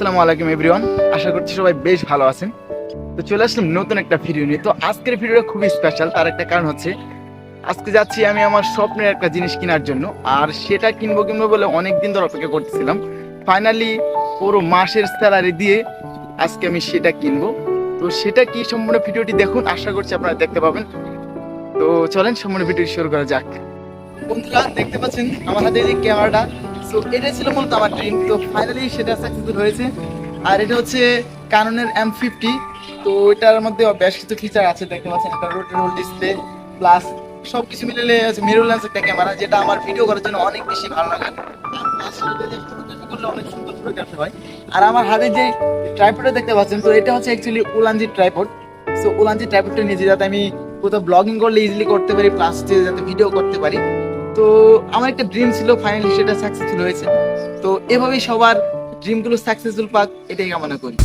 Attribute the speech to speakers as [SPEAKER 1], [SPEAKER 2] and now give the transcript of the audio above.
[SPEAKER 1] আসসালামু আলাইকুম, এভরিওয়ান। আশা করছি সবাই বেশ ভালো আছেন। তো চলে আসলাম নতুন একটা ভিডিও নিয়ে। তো আজকের ভিডিওটা খুবই স্পেশাল তার একটা কারণ হচ্ছে, আজকে যাচ্ছি আমি আমার স্বপ্নের একটা জিনিস কেনার জন্য। আর সেটা কিনবো কিনবো বলে অনেক দিন ধরে অপেক্ষা করতেছিলাম। ফাইনালি পুরো মাসের স্যালারি দিয়ে আজকে আমি সেটা কিনবো। তো সেটা কি সম্পূর্ণ ভিডিওটি দেখুন, আশা করছি আপনারা দেখতে পাবেন। তো চলেন, সম্পূর্ণ ভিডিওটি শুরু করা যাক। বন্ধুরা, দেখতে পাচ্ছেন, আমার হাতে এই ক্যামেরাটা। সো এটা ছিল মূলত আমার ড্রিম তো ফাইনালি সেটা সাকসেসফুল হয়েছে। আর এটা হচ্ছে কাননের এম ফিফটি তো এটার মধ্যে বেশ কিছু ফিচার আছে, দেখতে পাচ্ছেন একটা রোটেবল ডিসপ্লে প্লাস সব কিছু মিলে মিরর একটা ক্যামেরা যেটা আমার ভিডিও করার জন্য অনেক বেশি ভালো লাগে। সুন্দর হয়। আর আমার হাতে যে ট্রাইপডটা দেখতে পাচ্ছেন, তো এটা হচ্ছে actually Ulanzi tripod so Ulanzi ট্রাইপডটা নিয়েছি যাতে আমি কোথাও ব্লগিং করলে ইজিলি করতে পারি প্লাস যাতে ভিডিও করতে পারি। তো আমার একটা ড্রিম ছিল ফাইনালি সেটা সাকসেসফুল হয়েছে। তো এভাবেই সবার ড্রিমগুলো সাকসেসফুল পাক, এটাই কামনা করি।